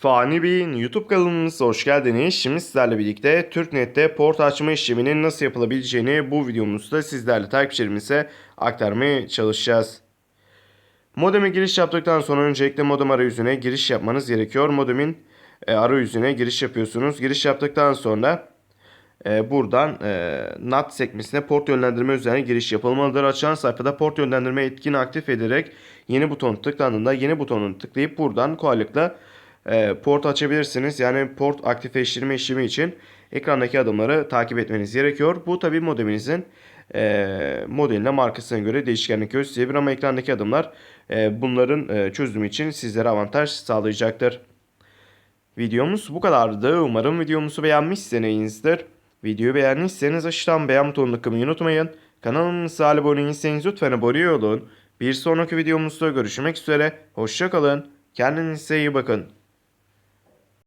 Fani Bey'in YouTube kanalımıza hoş geldiniz. Şimdi sizlerle birlikte TürkNet'te port açma işleminin nasıl yapılabileceğini bu videomuzda sizlerle takipçilerimize aktarmaya çalışacağız. Modeme giriş yaptıktan sonra öncelikle modem arayüzüne giriş yapmanız gerekiyor. Modemin e, arayüzüne giriş yapıyorsunuz. Giriş yaptıktan sonra e, buradan e, NAT sekmesine port yönlendirme üzerine giriş yapılmalıdır. Açılan sayfada port yönlendirme etkin aktif ederek yeni buton tıklandığında yeni butonunu tıklayıp buradan kolaylıkla port açabilirsiniz. Yani port aktifleştirme işlemi için ekrandaki adımları takip etmeniz gerekiyor. Bu tabi modeminizin e, modeline markasına göre değişkenlik gösterebilir ama ekrandaki adımlar e, bunların e, çözümü için sizlere avantaj sağlayacaktır. Videomuz bu kadardı. Umarım videomuzu beğenmişsinizdir. Videoyu beğendiyseniz aşağıdan beğen butonuna tıklamayı unutmayın. Kanalımıza abone değilseniz lütfen abone olun. Bir sonraki videomuzda görüşmek üzere. Hoşçakalın. Kendinize iyi bakın.